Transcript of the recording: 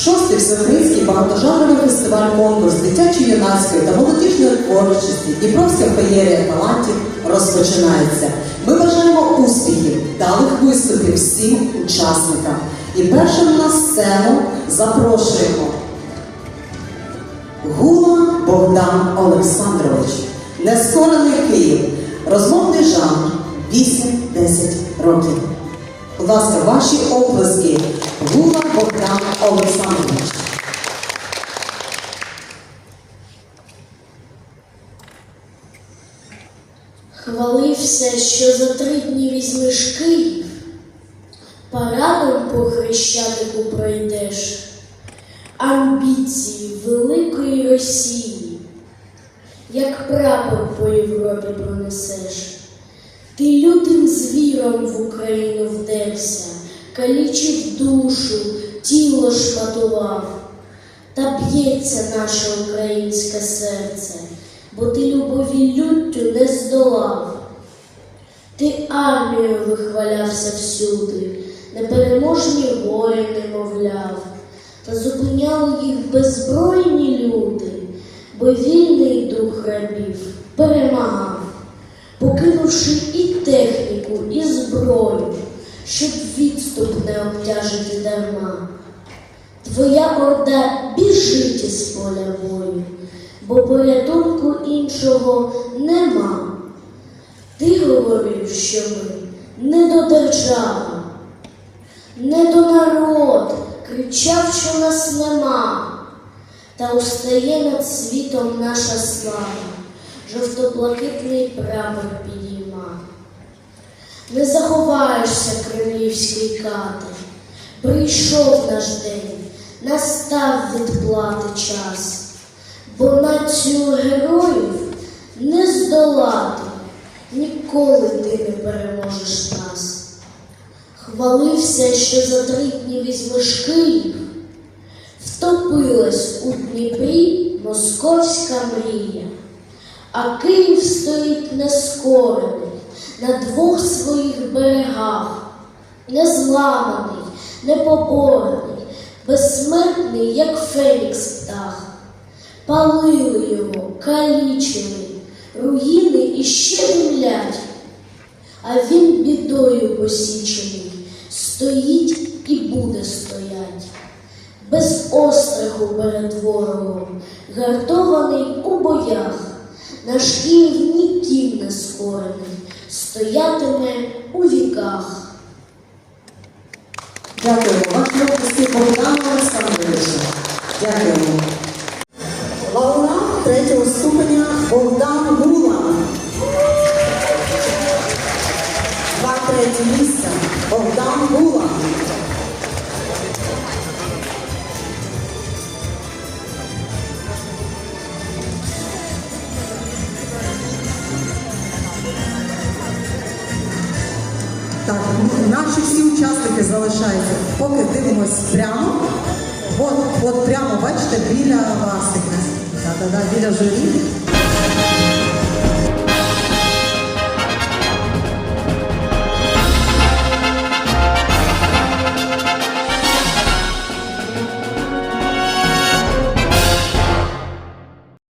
всеукраїнський багатожанровий фестиваль-конкурс дитячо-юнацької та молодіжної творчості Дніпровська феєрія талантів розпочинається. Ми бажаємо успіхів, далих виступів всім учасникам. І першим на сцену запрошуємо Гула Богдан Олександрович, нескорений Київ, розмовний жанр 8-10 років. Будь ласка, ваші оплески. Гула Олександрович. Хвалився, що за три дні візьмеш Київ, парадом по Хрещатику пройдеш, амбіції великої Росії, як прапор по Європі пронесеш. Ти лютим звіром в Україну вдерся, калічив душу, тіло та б'ється наше українське серце, бо ти любові люттю не здолав. Ти армією вихвалявся всюди, непереможні воїни мовляв, та зупиняли їх беззбройні люди, бо вільний дух рабів перемагав, покинувши і техніку, і зброю, щоб відступ не обтяжити дарма. Твоя орда біжить із поля бою, бо порятунку іншого нема. Ти говорив, що ми не до держави, не до народ, кричав, що нас нема, та устає над світом наша слава, жовто-блакитний прапор підійма. Не заховаєшся, кремлівський кати, прийшов наш день, настав відплати час, бо націю героїв не здолати, ніколи ти не переможеш нас. Хвалився, що за три дні візьмеш Київ, втопилась у Дніпрі московська мрія, а Київ стоїть нескорений на двох своїх берегах, незламаний, непоборений, безсмертний, як фенікс птах. Палили його, калічили, руїни іще димлять, а він бідою посічений, стоїть і буде стоять, без остраху перед ворогом, гартований у боях, наш Київ ніким не скорений, стоятиме у віках. Дякуємо. Ваші оплески Богдану Олександровичу. Дякуємо. Лауна третього ступеня наші всі учасники залишаються. Поки дивимось прямо. От, от прямо, бачите, біля вас біля журі.